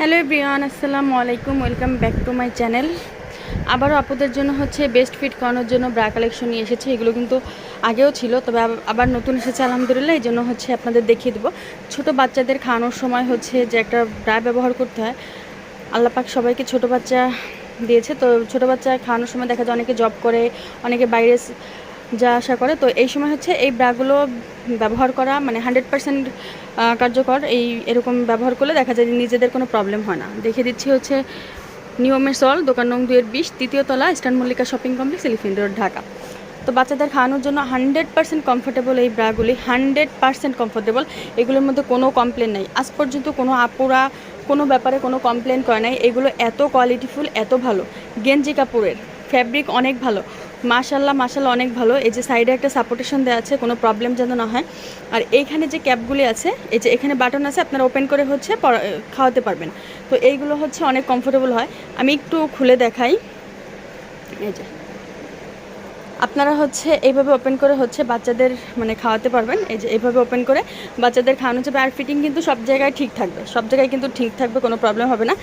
Hello Brian আসসালামু আলাইকুম, welcome back to my channel. আবারও আপুদের জন্য হচ্ছে বেস্ট ফিট করানোর জন্য ব্রা কালেকশন নিয়ে এসেছে। এগুলো কিন্তু আগেও ছিল, তবে আবার নতুন এসেছে, আলহামদুলিল্লাহ। এই জন্য হচ্ছে আপনাদের দেখিয়ে দেবো। ছোট বাচ্চাদের খাওয়ানোর সময় হচ্ছে যে একটা ব্রা ব্যবহার করতে হয়। আল্লাপাক সবাইকে ছোট বাচ্চা দিয়েছে। তো ছোট বাচ্চা খাওয়ানোর সময় দেখা যায় অনেকে জব করে, অনেকে বাইরে যা আশা করে। তো এই সময় হচ্ছে এই ব্রাগুলো ব্যবহার করা মানে হান্ড্রেড পার্সেন্ট কার্যকর। এই এরকম ব্যবহার করলে দেখা যায় নিজেদের কোনো প্রবলেম হয় না। দেখে দিচ্ছি হচ্ছে নিয়মের সল, দোকান নং দুয়ের বিশ, তৃতীয় তলা, Eastern Mallika shopping complex, Elephant Road, Dhaka. তো বাচ্চাদের খাওয়ানোর জন্য হান্ড্রেড পার্সেন্ট কমফোর্টেবল এই ব্রাগুলি হান্ড্রেড পার্সেন্ট কমফোর্টেবল এগুলোর মধ্যে কোনো কমপ্লেন নেই। আজ পর্যন্ত কোনো আপুরা কোনো ব্যাপারে কোনো কমপ্লেন করে নাই। এগুলো এত কোয়ালিটিফুল এত ভালো। গেঞ্জি কাপড়ের ফ্যাব্রিক অনেক ভালো। মাশাল্লাহ মাশাল্লাহ অনেক ভালো। এই যে সাইডে একটা সাপোর্টেশন দেওয়া আছে, কোনো প্রবলেম যেন না হয়। আর এইখানে যে ক্যাবগুলি আছে, এই যে এখানে বাটন আছে, আপনারা ওপেন করে হচ্ছে খাওয়াতে পারবেন। তো এইগুলো হচ্ছে অনেক কমফোর্টেবল হয়। আমি একটু খুলে দেখাই। এই যে আপনারা হচ্ছে এইভাবে ওপেন করে হচ্ছে বাচ্চাদের মানে খাওয়াতে পারবেন। এই যে এইভাবে ওপেন করে বাচ্চাদের খাওয়ানো যাবে। আর ফিটিং কিন্তু সব জায়গায় ঠিক থাকবে। সব জায়গায় কিন্তু ঠিক থাকবে, কোনো প্রবলেম হবে না।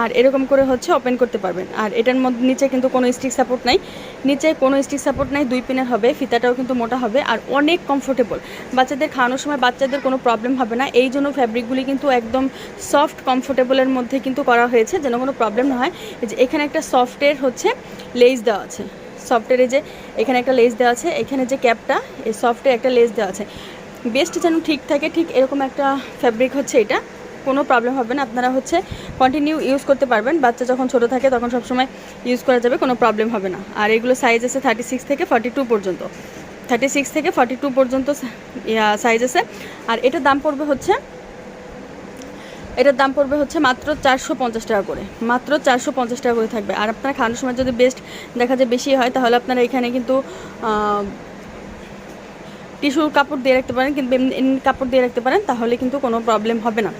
আর এরকম করে হচ্ছে ওপেন করতে পারবেন। আর এটার মধ্যে নিচে কিন্তু কোনো স্টিক সাপোর্ট নাই। নিচে কোনো স্টিক সাপোর্ট নাই, দুই পিনের হবে, ফিতাটাও কিন্তু মোটা হবে। আর অনেক কমফোর্টেবল বাচ্চাদের খাওয়ানোর সময় বাচ্চাদের কোনো প্রবলেম হবে না। এই জন্য ফ্যাব্রিকগুলি কিন্তু একদম সফট কমফোর্টেবলের মধ্যে কিন্তু করা হয়েছে, যেন কোনো প্রবলেম না হয়। যে এখানে একটা সফটের হচ্ছে লেস দেওয়া আছে। সফটের এই যে এখানে একটা লেস দেওয়া আছে, এখানে যে ক্যাপটা, এই সফটে একটা লেস দেওয়া আছে। বেস্ট যেন ঠিক থাকে, ঠিক এরকম একটা ফ্যাব্রিক হচ্ছে এটা, কোনো প্রবলেম হবে না। আপনারা হচ্ছে কন্টিনিউ ইউজ করতে পারবেন। বাচ্চা যখন ছোটো থাকে তখন সবসময় ইউজ করা যাবে, কোনো প্রবলেম হবে না। আর এগুলো সাইজ আছে থার্টি সিক্স থেকে ফর্টি টু পর্যন্ত। থার্টি সিক্স থেকে ফর্টি টু পর্যন্ত সাইজ আছে। আর এটার দাম পড়বে হচ্ছে এটার দাম পড়বে হচ্ছে মাত্র চারশো পঞ্চাশ টাকা করে। মাত্র চারশো পঞ্চাশ টাকা করে থাকবে। আর আপনারা খাওয়ানোর সময় যদি বেস্ট দেখা যায় বেশি হয়, তাহলে আপনারা এখানে কিন্তু টিস্যুর কাপড় দিয়ে রাখতে পারেন, কিন্তু কাপড় দিয়ে রাখতে পারেন, তাহলে কিন্তু কোনো প্রবলেম হবে না।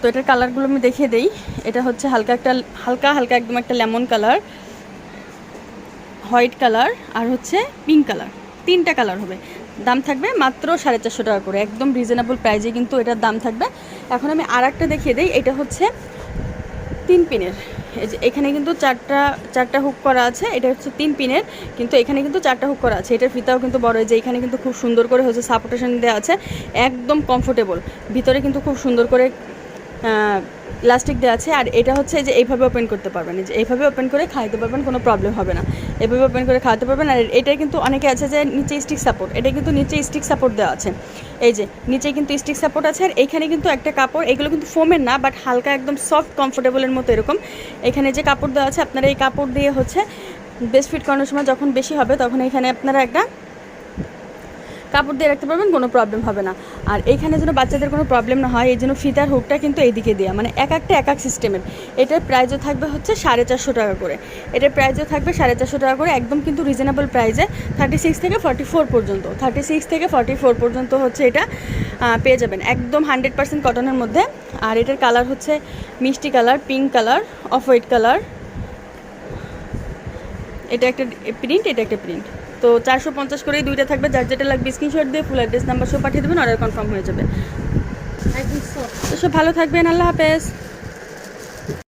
তো এটার কালারগুলো আমি দেখিয়ে দেই। এটা হচ্ছে হালকা একটা, হালকা হালকা একদম একটা লেমন কালার হোয়াইট কালার আর হচ্ছে পিঙ্ক কালার তিনটা কালার হবে। দাম থাকবে মাত্র সাড়ে চারশো টাকা করে। একদম রিজনেবল প্রাইজে কিন্তু এটার দাম থাকবে। এখন আমি আর একটা দেখিয়ে দিই, এটা হচ্ছে তিন পিনের। এখানে কিন্তু চারটা চারটা হুক করা আছে, এটা হচ্ছে তিন পিনের, কিন্তু এখানে কিন্তু চারটা হুক করা আছে। এটার ফিতাও কিন্তু বড় যে এখানে কিন্তু খুব সুন্দর করে হচ্ছে সাপোর্টেশন দেওয়া আছে, একদম কমফোর্টেবল ভিতরে কিন্তু খুব সুন্দর করে প্লাস্টিক দেওয়া আছে, আর এটা হচ্ছে যে এইভাবে ওপেন করতে পারবেন। যে এইভাবে ওপেন করে খাইতে পারবেন, কোনো প্রবলেম হবে না। এভাবে ওপেন করে খাওয়াতে পারবেন। আর এটা কিন্তু অনেকে আছে যে নিচে স্টিক সাপোর্ট এটা কিন্তু নিচে স্টিক সাপোর্ট দেওয়া আছে। এই যে, নিচে কিন্তু স্টিক সাপোর্ট আছে আর এইখানে কিন্তু একটা কাপড়, এগুলো কিন্তু ফোমের না বাট হালকা একদম সফট কমফোর্টেবলের মতো এরকম। এখানে যে কাপড় দেওয়া আছে, আপনারা এই কাপড় দিয়ে হচ্ছে বেস্ট ফিট করানোর সময় যখন বেশি হবে, তখন এখানে আপনারা একটা কাপড় দিয়ে রাখতে পারবেন, কোনো প্রবলেম হবে না। আর এইখানে যেন বাচ্চাদের কোনো প্রবলেম না হয়, এই জন্য ফিতার হুকটা কিন্তু এইদিকে দেওয়া মানে এক একটা, এক এক সিস্টেমের এটার প্রাইজও থাকবে হচ্ছে সাড়ে চারশো টাকা করে। এটার প্রাইজও থাকবে সাড়ে চারশো টাকা করে, একদম কিন্তু রিজনেবল প্রাইজে থার্টি সিক্স থেকে ফর্টি ফোর পর্যন্ত। থার্টি সিক্স থেকে ফর্টি ফোর পর্যন্ত হচ্ছে এটা পেয়ে যাবেন। একদম হান্ড্রেড পার্সেন্ট কটনের মধ্যে। আর এটার কালার হচ্ছে মিষ্টি colour pink colour off white colour এটা একটা প্রিন্ট এটা একটা প্রিন্ট তো চারশো পঞ্চাশ করেই দুইটা থাকবে যার যেটা লাগবে স্ক্রিনশট দিয়ে ফুল অ্যাড্রেস নাম্বার সব পাঠিয়ে দেবেন অর্ডার কনফার্ম হয়ে যাবে। তো সব ভালো থাকবেন আল্লাহ হাফেজ।